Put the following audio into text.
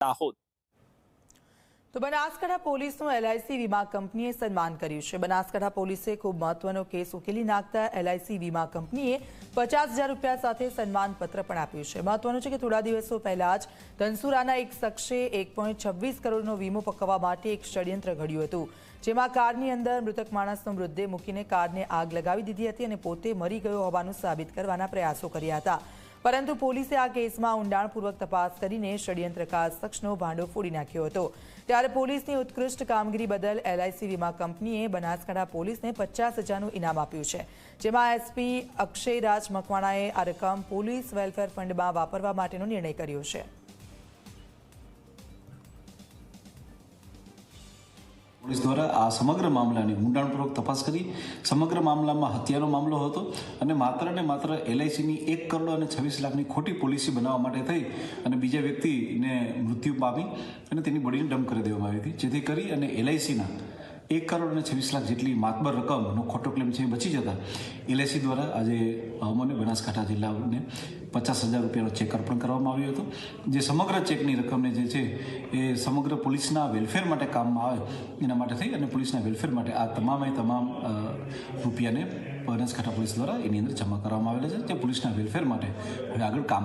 દાહોદ તો બનાસકાંઠા પોલીસનું એલઆઈસી વીમા કંપનીએ સન્માન કર્યું છે. બનાસકાંઠા પોલીસે ખૂબ મહત્વનો કેસ ઉકેલી નાખતા એલઆઈસી વીમા કંપનીએ પચાસ હજાર રૂપિયા સાથે સન્માન પત્ર પણ આપ્યું છે. મહત્વનું છે કે થોડા દિવસો પહેલા જ ધનસુરાના એક શખ્સે એક પોઈન્ટ છવ્વીસ કરોડનો વીમો પકવવા માટે એક ષડયંત્ર ઘડ્યું હતું. જેમાં કારની અંદર મૃતક માણસનો મૃતદેહ મૂકીને કારને આગ લગાવી દીધી હતી અને પોતે મરી ગયો હોવાનું સાબિત કરવાના પ્રયાસો કર્યા હતા. પરંતુ પોલીસે આ કેસમાં ઊંડાણપૂર્વક તપાસ કરીને ષડયંત્રકાર શખ્સનો ભાંડો ફોડી નાખ્યો હતો. ત્યારે પોલીસની ઉત્કૃષ્ટ કામગીરી બદલ એલઆઈસી વીમા કંપનીએ બનાસકાંઠા પોલીસને પચાસ હજારનું ઇનામ આપ્યું છે. જેમાં એસપી અક્ષયરાજ મકવાણાએ આ રકમ પોલીસ વેલફેર ફંડમાં વાપરવા માટેનો નિર્ણય કર્યો છે. પોલીસ દ્વારા આ સમગ્ર મામલાની ઊંડાણપૂર્વક તપાસ કરી, સમગ્ર મામલામાં હત્યાનો મામલો હતો અને માત્ર ને માત્ર એલઆઈસીની એક કરોડ અને છવ્વીસ લાખની ખોટી પોલિસી બનાવવા માટે થઈ અને બીજા વ્યક્તિને મૃત્યુ પામી અને તેની બોડીને ડમ્પ કરી દેવામાં આવી હતી, જેથી કરી અને એલઆઈસીના એક કરોડ અને છવ્વીસ લાખ જેટલી માતબર રકમનો ખોટો ક્લેમ છે બચી જતા એલઆઈસી દ્વારા આજે અમને બનાસકાંઠા જિલ્લાને પચાસ હજાર રૂપિયાનો ચેક અર્પણ કરવામાં આવ્યો હતો. જે સમગ્ર ચેકની રકમને જે છે એ સમગ્ર પોલીસના વેલફેર માટે કામમાં આવે એના માટે થઈ અને પોલીસના વેલફેર માટે આ તમામે તમામ રૂપિયાને બનાસકાંઠા પોલીસ દ્વારા એની અંદર જમા કરવામાં આવેલા છે. જે પોલીસના વેલફેર માટે હવે આગળ કામ